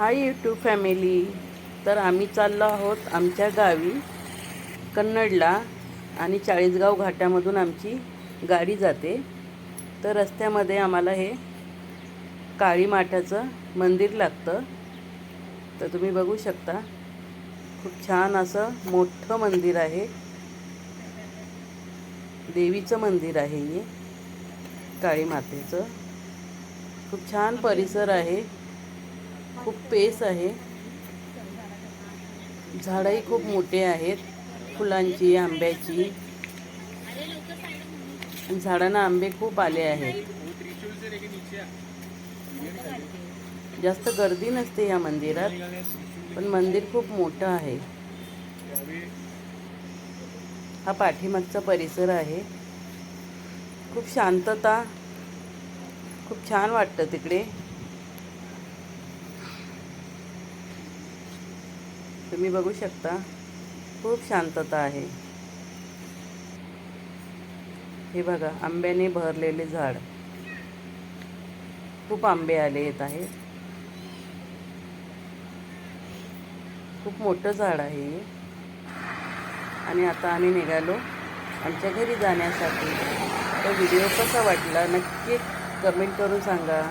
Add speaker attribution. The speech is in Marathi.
Speaker 1: Hi YouTube family. तर आम्ही चाललो आहोत आमच्या गावी कन्नडला आणि चाळीसगाव घाटामधून आमची गाडी जाते. तर रस्त्यामध्ये आम्हाला हे काळी माठाचं मंदिर लागतं. तर तुम्ही बघू शकता खूप छान असं मोठं मंदिर आहे. देवीचं मंदिर आहे हे काळी मातेचं. खूप छान परिसर आहे. खूप पेस आहे. झाडंही खूप मोठे आहेत फुलांची आंब्याची. झाडांना आंबे खूप आले आहेत. जास्त गर्दी नसते या मंदिरात पण मंदिर खूप मोठं आहे. हा पाठीमागचा परिसर आहे. खूप शांतता खूप छान वाटतं तिकडे. तुम्ही बघू शकता खूप शांतता आहे. हे बघा आंब्याने भरलेले झाड. खूप आंबे आले येत आहेत. खूप मोठं झाड आहे हे. आणि आता आम्ही निघालो आमच्या घरी जाण्यासाठी. तो व्हिडिओ कसा वाटला नक्की कमेंट करून सांगा.